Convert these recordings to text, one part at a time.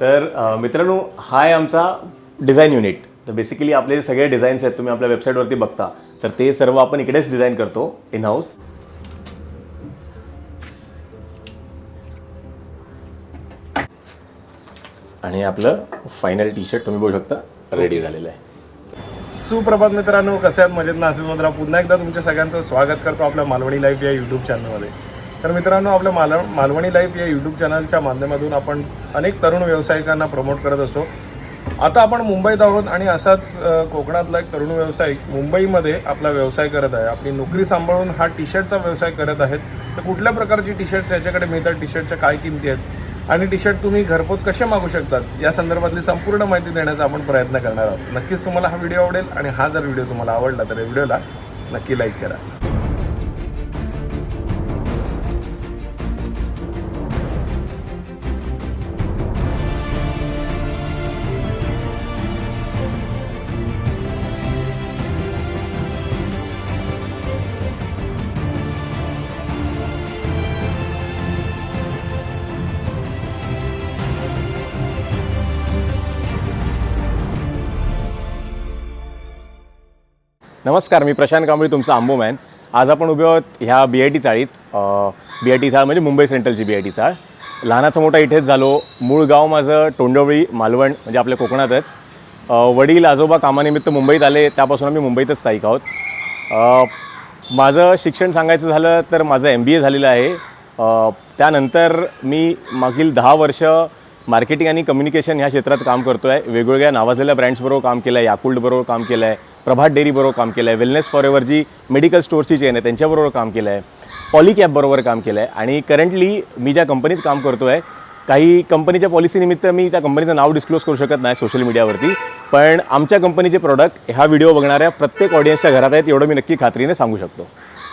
तर मित्रांनो हा आहे आमचा डिझाईन युनिट तर बेसिकली आपले जे सगळे डिझाईन्स आहेत तुम्ही आपल्या वेबसाईटवरती बघता. तर ते सर्व आपण इकडेच डिझाईन करतो इन हाऊस आणि आपलं फायनल टी शर्ट तुम्ही बघू शकता रेडी झालेलं आहे. सुप्रभात मित्रांनो कसे आहेत? मजेत ना? असेच मात्र पुन्हा एकदा तुमच्या सगळ्यांचं स्वागत करतो आपल्या मालवणी लाईफ या यूट्यूब चॅनलमध्ये तर मित्रांनो आपल्या माल मालवणी लाईफ या यूट्यूब चॅनलच्या माध्यमातून आपण अनेक तरुण व्यावसायिकांना प्रमोट करत असतो आता आपण मुंबईत आहोत आणि असाच कोकणातला एक तरुण व्यावसायिक मुंबईमध्ये आपला व्यवसाय करत आहे. आपली नोकरी सांभाळून हा टी शर्टचा व्यवसाय करत आहेत. तर कुठल्या प्रकारची टी शर्ट्स याच्याकडे मिळतात? टी शर्टच्या काय किमती आहेत? आणि टी शर्ट तुम्ही घरपोच कसे मागू शकतात? या संदर्भातली संपूर्ण माहिती देण्याचा आपण प्रयत्न करणार आहोत. नक्कीच तुम्हाला हा व्हिडिओ आवडेल आणि हा जर व्हिडिओ तुम्हाला आवडला तर या व्हिडिओला नक्की लाईक करा. नमस्कार मी प्रशांत कांबळी तुमचा आंबोमॅन. आज आपण उभे आहोत ह्या बी आय टी चाळीत. बी आय टी चाळ म्हणजे मुंबई सेंट्रलची बी आय टी चाळ. लहानाचा मोठा इथेच झालो. मूळ गाव माझं टोंडवळी मालवण म्हणजे आपल्या कोकणातच. वडील आजोबा कामानिमित्त मुंबईत आले. त्यापासून आम्ही मुंबईतच स्थायिक आहोत. माझं शिक्षण सांगायचं झालं तर माझं एम बी ए झालेलं आहे. त्यानंतर मी मागील दहा वर्ष मार्केटिंग आणि कम्युनिकेशन ह्या क्षेत्रात काम करतो आहे वेगवेगळ्या नावाजलेल्या ब्रँड्सबरोबर काम केलं आहे याकुल्टबरोबर काम केलं आहे प्रभात डेअरीबरोबर काम केलं आहे वेलनेस फॉर एव्हर जी मेडिकल स्टोअर्सची चेन आहे त्यांच्याबरोबर काम केलं आहे पॉलिकॅबबरोबर काम केलं आहे आणि करंटली मी ज्या कंपनीत काम करतो आहे काही कंपनीच्या पॉलिसीनिमित्त मी त्या कंपनीचं नाव डिस्क्लोज करू शकत नाही सोशल मीडियावरती पण आमच्या कंपनीचे प्रॉडक्ट हा व्हिडिओ बघणाऱ्या प्रत्येक ऑडियन्सच्या घरात आहेत एवढं मी नक्की खात्रीने सांगू शकतो.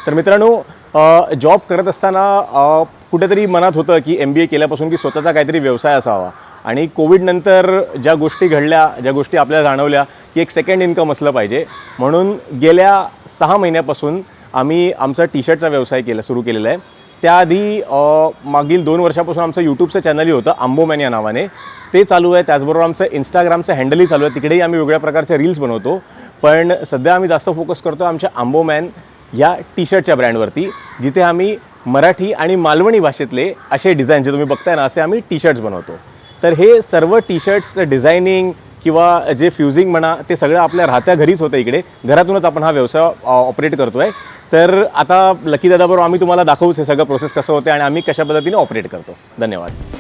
तर मित्रांनो जॉब करत असताना कुठेतरी मनात होतं की एम बी ए केल्यापासून की स्वतःचा काहीतरी व्यवसाय असावा. आणि कोविडनंतर ज्या गोष्टी घडल्या ज्या गोष्टी आपल्याला जाणवल्या की एक सेकंड इन्कम असलं पाहिजे. म्हणून गेल्या सहा महिन्यापासून आम्ही आमचा टी शर्टचा व्यवसाय केला सुरू केलेला आहे. त्याआधी मागील दोन वर्षापासून आमचं यूट्यूबचं चॅनलही होतं आंबोमॅन या नावाने. ते चालू आहे. त्याचबरोबर आमचं इंस्टाग्रामचं हँडलही चालू आहे. तिकडेही आम्ही वेगळ्या प्रकारच्या रील्स बनवतो. पण सध्या आम्ही जास्त फोकस करतो आमच्या आंबोमॅन या टी शर्टच्या ब्रँडवरती जिथे आम्ही मराठी आणि मालवणी भाषेतले असे डिझाईन जे तुम्ही बघताय ना असे आम्ही टी शर्ट्स बनवतो. तर हे सर्व टी शर्ट्स डिझायनिंग किंवा जे फ्युजिंग म्हणा ते सगळं आपल्या राहत्या घरीच होतं इकडे. घरातूनच आपण हा व्यवसाय ऑपरेट करतो आहे तर आता लकी दादाबरोबर आम्ही तुम्हाला दाखवूच हे सगळं प्रोसेस कसं होते आणि आम्ही कशा पद्धतीने ऑपरेट करतो. धन्यवाद.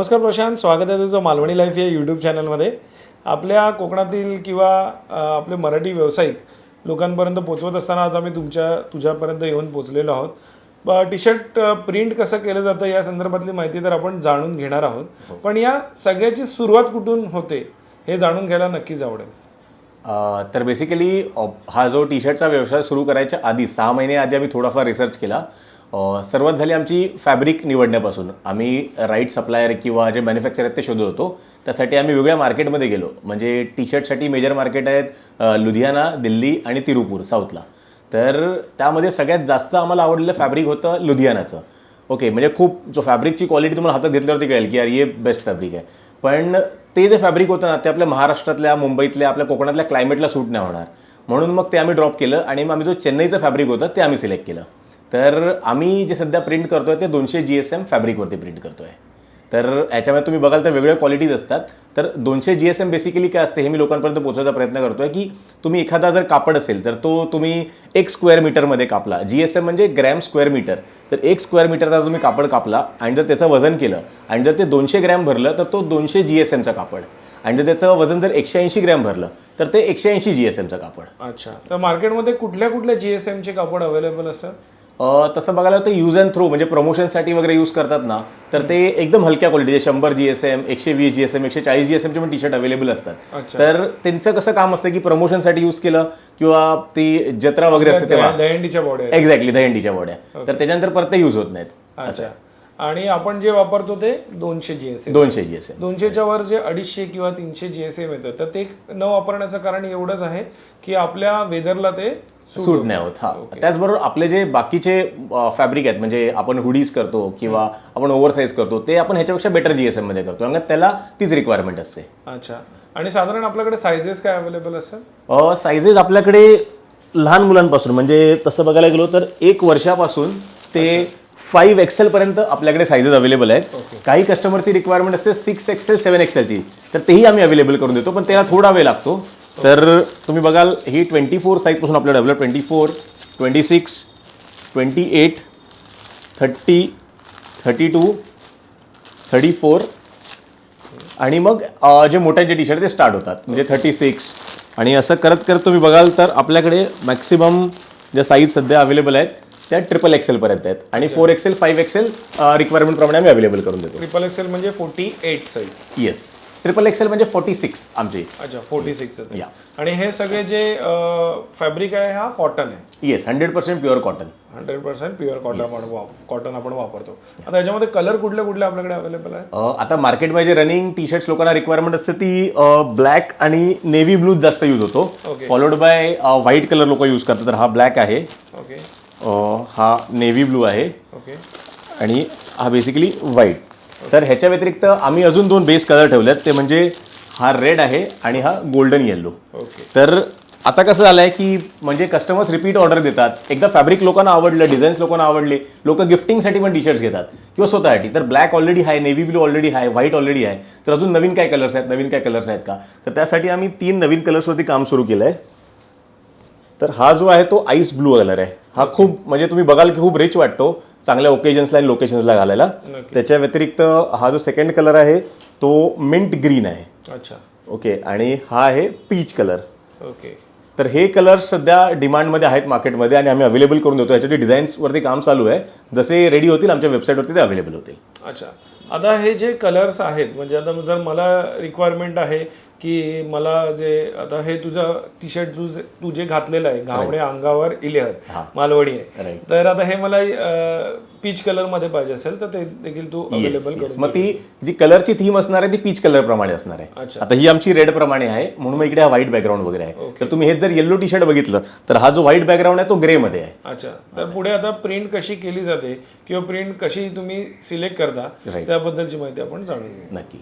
नमस्कार प्रशांत स्वागत आहे तुझं मालवणी लाईफ या यूट्यूब चॅनलमध्ये आपल्या कोकणातील किंवा आपले मराठी व्यावसायिक लोकांपर्यंत पोचवत असताना आज आम्ही तुमच्या तुझ्यापर्यंत येऊन पोचलेलो आहोत. टी शर्ट प्रिंट कसं केलं जातं या संदर्भातली माहिती तर आपण जाणून घेणार आहोत. पण या सगळ्याची सुरुवात कुठून होते हे जाणून घ्यायला नक्कीच आवडेल. तर बेसिकली हा जो टी शर्टचा व्यवसाय सुरू करायच्या आधी सहा महिने आधी आम्ही थोडाफार रिसर्च केला. सर्वात झाली आमची फॅब्रिक निवडण्यापासून. आम्ही राईट सप्लायर किंवा जे मॅन्युफॅक्चर आहेत ते शोधत होतो. त्यासाठी आम्ही वेगळ्या मार्केटमध्ये गेलो. म्हणजे टी शर्टसाठी मेजर मार्केट आहेत लुधियाना दिल्ली आणि तिरुपूर साऊथला तर त्यामध्ये सगळ्यात जास्त आम्हाला आवडलेलं फॅब्रिक होतं लुधियानाचं. ओके म्हणजे खूप जो फॅब्रिकची क्वालिटी तुम्हाला हातात घेतल्यावरती कळेल की यार हे बेस्ट फॅब्रिक आहे. पण ते जे फॅब्रिक होतं ना ते आपल्या महाराष्ट्रातल्या मुंबईतल्या आपल्या कोकणातल्या क्लायमेटला सूट नाही होणार. म्हणून मग ते आम्ही ड्रॉप केलं आणि मग आम्ही जो चेन्नईचं फॅब्रिक होतं ते आम्ही सिलेक्ट केलं. तर आम्ही जे सध्या प्रिंट करतोय ते दोनशे जी एस एम फॅब्रिकवरती प्रिंट करतोय. तर याच्यामध्ये तुम्ही बघाल तर वेगवेगळ्या क्वालिटीज असतात. तर दोनशे जी एस एम बेसिकली काय असते हे मी लोकांपर्यंत पोहोचवायचा प्रयत्न करतोय की तुम्ही एखादा जर कापड असेल तर तो तुम्ही एक स्क्वेअर मीटरमध्ये कापला. जी एस एम म्हणजे ग्रॅम स्क्वेअर मीटर तर एक स्क्वेअर मीटरचा तुम्ही कापड कापला आणि जर त्याचं वजन केलं आणि जर ते दोनशे ग्रॅम भरलं तर तो दोनशे जी एस एमचा कापड. आणि जर त्याचं वजन जर एकशे ऐंशी ग्रॅम भरलं तर ते एकशे ऐंशी जी एस एमचं कापड. अच्छा. तर मार्केटमध्ये कुठल्या कुठल्या जी एस एमचे कापड अवेलेबल असतात? तसं बघायला तर यूज अँड थ्रो म्हणजे प्रमोशनसाठी वगैरे यूज करतात ना तर ते एकदम हलक्या क्वालिटीचे शंभर जी एस एम एकशे वीस जी एस एम एकशे चाळीस जी एस एमचे पण टी शर्ट अवेलेबल असतात. तर त्यांचं कसं काम असतं की प्रमोशनसाठी यूज केलं किंवा ती जत्रा वगैरे असते तेव्हा. दहंडीच्या बॉडी एक्झॅक्टली दहंडीच्या बॉड्या तर त्याच्यानंतर परत ते यूज होत नाहीत. अच्छा. आणि आपण जे वापरतो ते दोनशे जी एस दोनशे जी एस एम दोनशेच्या वर जे अडीचशे किंवा तीनशे जी एस एम येतं तर ते न वापरण्याचं कारण एवढंच आहे की आपल्या वेदरला ते सूट नाही होत हा त्याचबरोबर आपले जे बाकीचे फॅब्रिक आहेत म्हणजे आपण हुडीज करतो किंवा आपण ओव्हरसाईज करतो ते आपण ह्याच्यापेक्षा बेटर जी एस एममध्ये करतो. कारण त्याला तीच रिक्वायरमेंट असते. अच्छा. आणि साधारण आपल्याकडे सायझेस काय अवेलेबल असतात सायझेस आपल्याकडे लहान मुलांपासून म्हणजे तसं बघायला गेलो तर एक वर्षापासून ते फाईव्ह एक्सेल पर्यंत आपल्याकडे सायझेस अवेलेबल आहेत. काही कस्टमरची रिक्वायरमेंट असते सिक्स एक्सेल सेवन एक्सेलची तर तेही आम्ही अवेलेबल करून देतो पण त्याला थोडा वेळ लागतो. तर तुम्ही बघाल ही ट्वेंटी फोर साईजपासून आपल्याला available twenty four twenty six twenty eight thirty thirty two thirty four. आणि मग जे मोठ्यांचे टी शर्ट ते स्टार्ट होतात. म्हणजे थर्टी सिक्स. आणि असं करत करत तुम्ही बघाल तर आपल्याकडे मॅक्सिमम ज्या साईज सध्या अवेलेबल आहेत त्या ट्रिपल एक्सेलपर्यंत आहेत. आणि फोर एक्सेल फाईव्ह एक्सेल रिक्वायरमेंटप्रमाणे आम्ही अवेलेबल करून देतो. ट्रिपल एक्सेल म्हणजे forty eight size yes triple XL म्हणजे फोर्टी सिक्स आमची. अच्छा फोर्टी सिक्स या आणि हे सगळे जे फॅब्रिक आहे हा कॉटन आहे? Yes hundred percent pure cotton hundred percent pure cotton आपण कॉटन आपण वापरतो. आता याच्यामध्ये कलर कुठले कुठले आपल्याकडे अवेलेबल आहे आता मार्केटमध्ये जे रनिंग टी शर्ट्स लोकांना रिक्वायरमेंट असते ती ब्लॅक आणि नेव्ही ब्लू जास्त यूज होतो. फॉलोड बाय व्हाईट कलर लोक यूज करतात तर हा ब्लॅक आहे. ओके हा नेव्ही ब्लू आहे. ओके आणि हा बेसिकली व्हाईट तर ह्याच्या व्यतिरिक्त आम्ही अजून दोन बेस कलर ठेवलेत ते म्हणजे हा रेड आहे आणि हा गोल्डन येल्लो तर आता कसं झालंय की म्हणजे कस्टमर्स रिपीट ऑर्डर देतात. एकदा फॅब्रिक लोकांना आवडलं डिझाईन्स लोकांना आवडले लोक गिफ्टिंगसाठी पण टी शर्ट्स घेतात किंवा स्वतःसाठी. तर ब्लॅक ऑलरेडी आहे नेव्ही ब्लू ऑलरेडी आहे व्हाईट ऑलरेडी आहे तर अजून नवीन काय कलर्स आहेत? नवीन काय कलर्स आहेत का? तर त्यासाठी आम्ही तीन नवीन कलर्सवरती काम सुरू केलं आहे तर हा जो आहे तो आईस ब्लू कलर आहे. हा खूप म्हणजे तुम्ही बघाल की खूप रिच वाटतो चांगल्या ओकेजन्सला आणि लोकेशन्सला घालायला. त्याच्या व्यतिरिक्त हा जो सेकंड कलर आहे तो मिंट ग्रीन आहे. अच्छा. ओके आणि हा आहे पीच कलर ओके तर हे कलर्स सध्या डिमांडमध्ये आहेत मार्केटमध्ये आणि आम्ही अवेलेबल करून देतो. याच्यासाठी डिझाईन्सवरती काम चालू आहे. जसे रेडी होतील आमच्या वेबसाईटवरती ते अवेलेबल होतील. अच्छा. आता हे जे कलर्स आहेत म्हणजे आता जर मला रिक्वायरमेंट आहे की मला जे आता हे तुझं टी शर्ट तू तू जे घातलेलं आहे घावणे अंगावर इलेहत मालवणी आहे. तर आता हे मला पीच कलरमध्ये पाहिजे असेल तर ते देखील तू अवेलेबल मग ती जी कलरची थीम असणार आहे ती पीच कलर प्रमाणे असणार आहे. आता ही आमची रेड प्रमाणे आहे म्हणून मग इकडे हा व्हाईट बॅकग्राऊंड वगैरे आहे. तर तुम्ही हेच जर येल्लो टी शर्ट बघितलं तर हा जो व्हाईट बॅकग्राऊंड आहे तो ग्रे मध्ये आहे. अच्छा. तर पुढे आता प्रिंट कशी केली जाते किंवा प्रिंट कशी तुम्ही सिलेक्ट करता. त्याबद्दलची माहिती आपण जाणून घेऊ नक्की.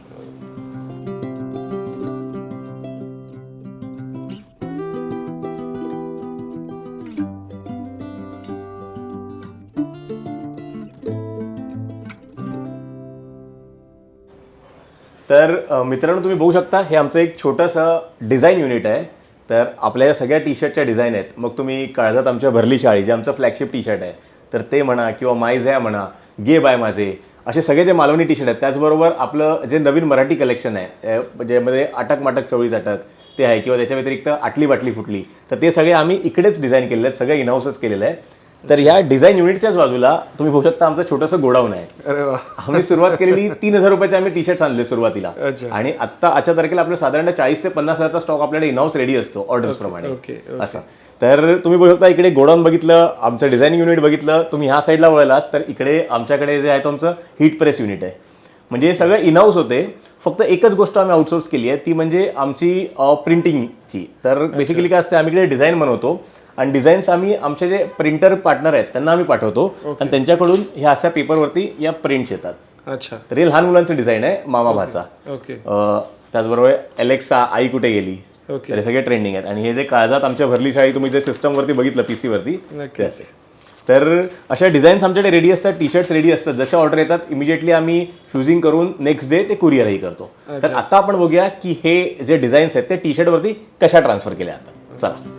तर मित्रांनो तुम्ही बघू शकता हे आमचं एक छोटंसं डिझाईन युनिट आहे. तर आपल्या या सगळ्या टी शर्टच्या डिझाईन आहेत. मग तुम्ही काळजात आमच्या भरली शाळी जे आमचं फ्लॅगशिप टी शर्ट आहे तर ते म्हणा किंवा माय झ्या म्हणा गे बाय माझे असे सगळे जे मालवणी टी शर्ट आहेत त्याचबरोबर आपलं जे नवीन मराठी कलेक्शन आहे ज्यामध्ये अटक माटक चवळीच अटक ते आहे. किंवा त्याच्या व्यतिरिक्त आटली बाटली फुटली तर ते सगळे आम्ही इकडेच डिझाईन केलेले आहेत सगळं इनहाऊसच केलेलं आहे तर ह्या डिझाईन युनिटच्याच बाजूला तुम्ही बघू शकता आमचं छोटंसं गोडाऊन आहे. आम्ही सुरुवात केलेली तीन हजार रुपयाचे आम्ही टी शर्ट आणले सुरुवातीला. आणि आता आजच्या तारखेला आपलं साधारण चाळीस ते पन्नास हजारचा स्टॉक आपल्याकडे इनहाऊस रेडी असतो ऑर्डर्स प्रमाणे. ओके असं. तर तुम्ही बघू शकता इकडे गोडाऊन बघितलं आमचं डिझाईनिंग युनिट बघितलं तुम्ही ह्या साईडला वळलात तर इकडे आमच्याकडे जे आहे तो आमचं हीट प्रेस युनिट आहे. म्हणजे हे सगळं इनहाऊस होते फक्त एकच गोष्ट आम्ही आउटसोर्स केली आहे ती म्हणजे आमची प्रिंटिंगची तर बेसिकली काय असते आम्ही इकडे डिझाईन बनवतो. आणि डिझाईन्स आम्ही आमचे जे प्रिंटर पार्टनर आहेत त्यांना आम्ही पाठवतो. आणि त्यांच्याकडून ह्या अशा पेपरवरती या प्रिंट्स येतात. अच्छा. तर हे लहान मुलांचं डिझाईन आहे मामा भाचा ओके त्याचबरोबर एलेक्सा आई कुठे गेली? ओके. तर हे सगळे ट्रेंडिंग आहेत. आणि हे जे काळजात आमच्या भरली शाळी तुम्ही जे सिस्टमवरती बघितलं पीसी वरती ते असे. तर अशा डिझाईन्स आमच्याकडे रेडी असतात टी शर्ट्स रेडी असतात. जसे ऑर्डर येतात इमिजिएटली आम्ही फ्युजिंग करून नेक्स्ट डे ते कुरिअरही करतो. तर आता आपण बघूया की हे जे डिझाईन्स आहेत ते टी शर्टवरती कशा ट्रान्सफर केल्या जातात. चला.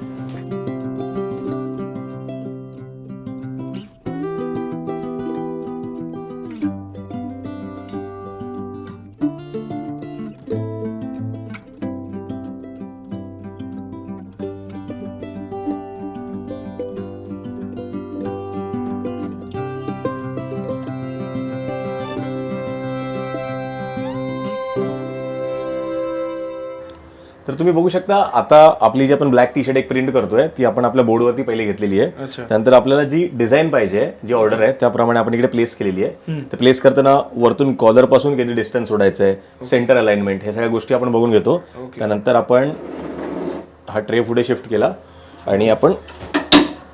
तुम्ही बघू शकता आता आपली जी आपण ब्लॅक टी शर्ट एक प्रिंट करतोय ती आपण आपल्या बोर्डवरती पहिले घेतलेली आहे. त्यानंतर आपल्याला जी डिझाईन पाहिजे जी ऑर्डर आहे त्याप्रमाणे आपण इकडे प्लेस केलेली आहे. ते प्लेस करताना वरतून कॉलरपासून किती डिस्टन्स सोडायचं आहे सेंटर अलाइनमेंट हे सगळ्या गोष्टी आपण बघून घेतो. त्यानंतर आपण हा ट्रे पुढे शिफ्ट केला आणि आपण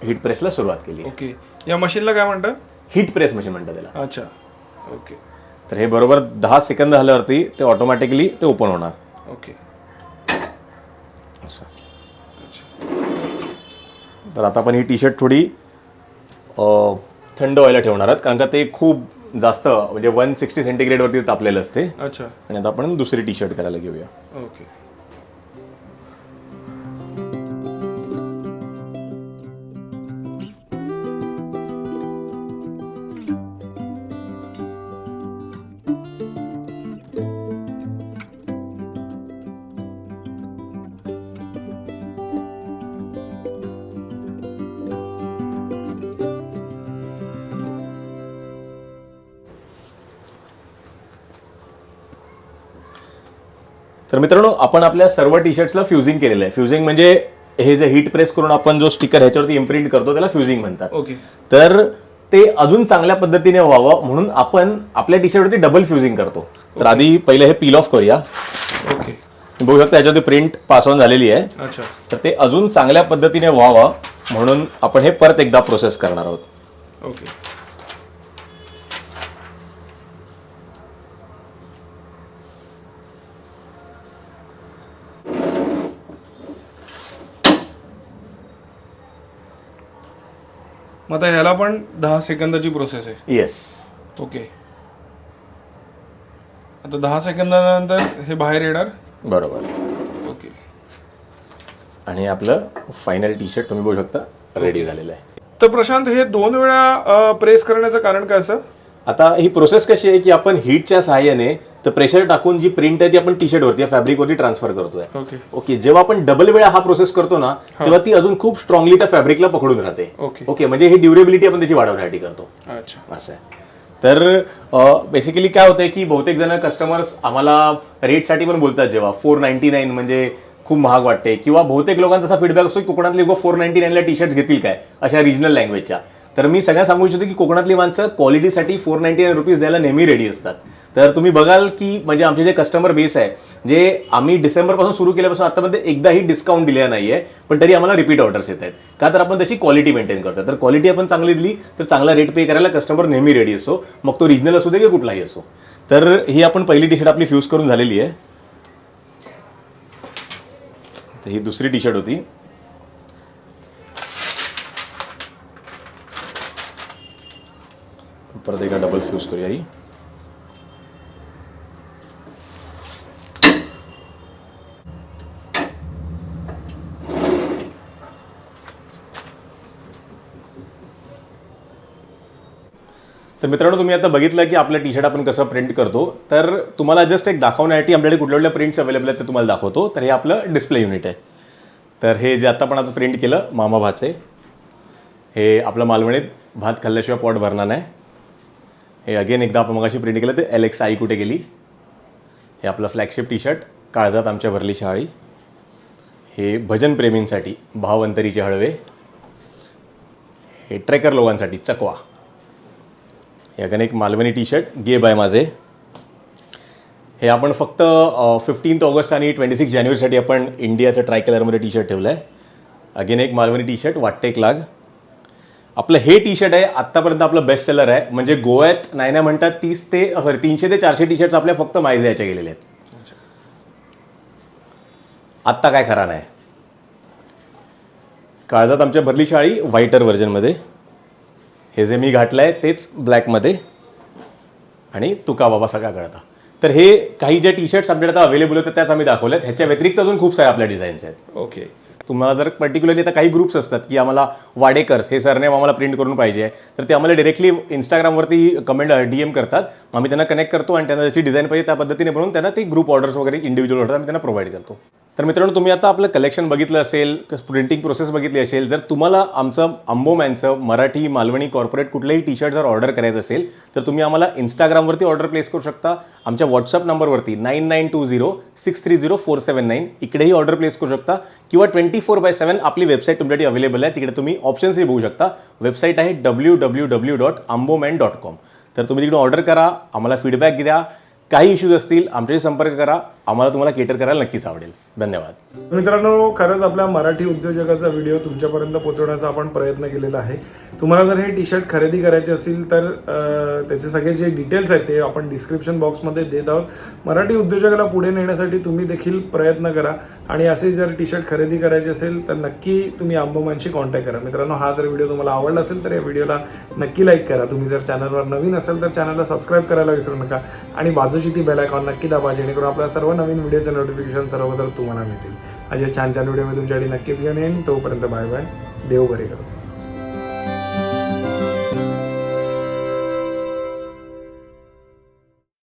हीट प्रेसला सुरुवात केली ओके. या मशीनला काय म्हणतात हीट प्रेस मशीन म्हणतात त्याला. अच्छा. ओके. तर हे बरोबर दहा सेकंद झाल्यावरती ते ऑटोमॅटिकली ते ओपन होणार. ओके. असं. तर आता आपण ही टी शर्ट थोडी अ, थंड व्हायला ठेवणार आहात कारण का ते खूप जास्त म्हणजे वन सिक्स्टी सेंटीग्रेडवरती तापलेलं असते. अच्छा. आणि आता आपण दुसरी टी शर्ट करायला घेऊया. ओके. तर मित्रांनो आपण आपल्या सर्व टी शर्ट्सला फ्युजिंग केलेलं आहे. फ्युजिंग म्हणजे हे जे हीट प्रेस करून आपण जो स्टिकर ह्याच्यावरती इम्प्रिंट करतो त्याला फ्युजिंग म्हणतात. ओके तर ते अजून चांगल्या पद्धतीने व्हावं म्हणून आपण आपल्या टी शर्टवरती डबल फ्युजिंग करतो. तर आधी पहिले हे पील ऑफ करूया. ओके बघू शकता याच्यावरती प्रिंट पास ऑन झालेली आहे. अच्छा. तर ते अजून चांगल्या पद्धतीने व्हावं म्हणून आपण हे परत एकदा प्रोसेस करणार आहोत. ओके मग आता ह्याला पण दहा सेकंदाची प्रोसेस आहे. येस ओके आता दहा सेकंदानंतर हे बाहेर येणार? बरोबर. ओके आणि आपलं फायनल टी शर्ट तुम्ही बघू शकता रेडी झालेलं आहे. तर प्रशांत हे दोन वेळा प्रेस करण्याचं कारण काय असं आता ही प्रोसेस कशी आहे की आपण हीटच्या सहाय्याने तर प्रेशर टाकून जी प्रिंट आहे ती आपण टी शर्टवरती फॅब्रिकवरती ट्रान्सफर करतोय. ओके ओके जेव्हा आपण डबल वेळा हा प्रोसेस करतो ना तेव्हा ती अजून खूप स्ट्रॉंगली त्या फॅब्रिकला पकडून राहते. ओके ओके म्हणजे ही ड्युरेबिलिटी आपण त्याची वाढवण्यासाठी करतो. अच्छा. असं आहे. तर बेसिकली काय होतंय की बहुतेक जण कस्टमर्स आम्हाला रेटसाठी पण बोलतात जेव्हा फोर नाईन्टी नाईन म्हणजे खूप महाग वाटते. किंवा बहुतेक लोकांचा असा फीडबॅक असतो की कोकणातले लोक फोर नाईन्टी नाईनला टी शर्ट घेतील काय? अशा रिजनल लँग्वेजच्या तर मी सगळ्या सांगू इच्छितो की कोकणातली माणसं क्वालिटीसाठी फोर नाईन्टी नाईन रुपीज द्यायला नेहमी रेडी असतात. तर तुम्ही बघाल की म्हणजे आमचे जे कस्टमर बेस आहे जे आम्ही डिसेंबरपासून सुरू केल्यापासून आतापर्यंत एकदाही डिस्काउंट दिलेला नाही आहे पण तरी आम्हाला रिपीट ऑर्डर्स येत आहेत. का तर आपण तशी क्वालिटी मेंटेन करतो तर क्वालिटी आपण चांगली दिली तर चांगला रेट पे करायला कस्टमर नेहमी रेडी असो मग तो रिजनल असू दे की कुठलाही असो. तर ही आपण पहिली टी शर्ट आपली फ्यूज करून झालेली आहे. तर ही दुसरी टी शर्ट होती. परत एकदा डबल फ्यूज करूया ही. तर मित्रांनो तुम्ही आता बघितलं की आपलं टी शर्ट आपण कसं प्रिंट करतो. तर तुम्हाला जस्ट एक दाखवण्यासाठी आपल्याकडे कुठल्या कुठल्या प्रिंट्स अवेलेबल आहेत ते तुम्हाला दाखवतो. तर हे आपलं डिस्प्ले युनिट आहे. तर हे जे आता पण आता प्रिंट केलं मामा भाचे हे आपलं मालवणीत भात खाल्ल्याशिवाय पोट भरणार नाही. हे अगेन एकदा आपण मगाशी प्रिंट केलं ते एलेक्स आई कुठे गेली? हे आपलं फ्लॅगशिप टी शर्ट काळजात आमच्या भरली शाळी हे भजनप्रेमींसाठी भावंतरीचे हळवे. हे ट्रेकर लोकांसाठी चकवा. हे अगेन एक मालवणी टी शर्ट गे बाय माझे. हे आपण फक्त फिफ्टीन्थ ऑगस्ट आणि ट्वेंटी सिक्स जानेवारीसाठी आपण इंडियाचं ट्राय कलरमध्ये टी शर्ट ठेवलं आहे अगेन एक मालवणी टी शर्ट वाटते एक लाग. आपलं हे टी शर्ट आहे आत्तापर्यंत आपलं बेस्ट सेलर आहे. म्हणजे गोव्यात नाही नाही म्हणतात तीस ते तीनशे ते चारशे टी शर्ट्स आपल्या फक्त माहिती याच्या गेलेले आहेत. आत्ता काय खरा नाही. काळजात आमच्या भरली शाळी व्हाईटर व्हर्जनमध्ये हे जे मी घातलं आहे तेच ब्लॅकमध्ये आणि तुका बाबा सगळा कळता. तर हे काही जे टी शर्ट्स आपल्याकडे आता अवेलेबल होते त्याच आम्ही दाखवल्यात. ह्याच्या व्यतिरिक्त अजून खूप साऱ्या आपल्या डिझाईन्स आहेत. ओके तुम्हाला जर पर्टिक्युलरली आता काही ग्रुप्स असतात की आम्हाला वाडेकर्स हे सरनेम आम्हाला प्रिंट करून पाहिजे तर ते आम्हाला डिरेक्टली इंस्टाग्रामवरती कमेंट डी एम करतात. आम्ही त्यांना कनेक्ट करतो आणि त्यांना जशी डिझाईन पाहिजे त्या पद्धतीने बनवून त्यांना ते ग्रुप ऑर्डर्स वगैरे इंडिव्हिज्युअल ऑर्डर आम्ही त्यांना प्रोव्हाइड करतो. तर मित्रांनो तुम्ही आता आपलं कलेक्शन बघितलं असेल प्रिंटिंग प्रोसेस बघितली असेल जर तुम्हाला आमचं अंबोमॅनचं मराठी मालवणी कॉर्पोरेट कुठलंही टी शर्ट जर ऑर्डर करायचं असेल तर तुम्ही आम्हाला इंस्टाग्रामवरती ऑर्डर प्लेस करू शकता. आमच्या व्हॉट्सअप नंबरवरती nine nine two zero six three zero four seven nine इकडेही ऑर्डर प्लेस करू शकता. किंवा ट्वेंटी फोर बाय सेवन आपली वेबसाईट तुमच्यासाठी अवेलेबल आहे तिकडे तुम्ही ऑप्शन्सही बघू शकता. वेबसाईट आहे W W W dot Amboman dot com तर तुम्ही तिकडून ऑर्डर करा आम्हाला फीडबॅक द्या. काही इश्यूज असतील आमच्याशी संपर्क करा. आम्हाला तुम्हाला केटर करायला नक्कीच आवडेल. धन्यवाद. मित्रांनो खरंच आपल्या मराठी उद्योजकाचा व्हिडिओ तुमच्यापर्यंत पोहोचवण्याचा आपण प्रयत्न केलेला आहे. तुम्हाला जर हे टी शर्ट खरेदी करायचे असतील तर त्याचे सगळे जे डिटेल्स आहेत ते आपण डिस्क्रिप्शन बॉक्समध्ये देत आहोत. मराठी उद्योजकाला पुढे नेण्यासाठी तुम्ही देखील प्रयत्न करा आणि असे जर टी शर्ट खरेदी करायचे असेल तर नक्की तुम्ही आंबोमानशी कॉन्टॅक्ट करा. मित्रांनो हा जर व्हिडिओ तुम्हाला आवडला असेल तर या व्हिडिओला नक्की लाईक करा. तुम्ही जर चॅनलवर नवीन असेल तर चॅनलला सबस्क्राईब करायला विसरू नका आणि बाजूची ती बेल आयकॉन नक्की दाबा जेणेकरून आपल्या सर्व नवीन व्हिडिओचे नोटिफिकेशन सर्वत्र तुम्हाला मिळतील. अशा छान छान व्हिडिओ मी तुमच्यासाठी नक्कीच घेऊन येईन. तोपर्यंत बाय बाय देव बरे करू.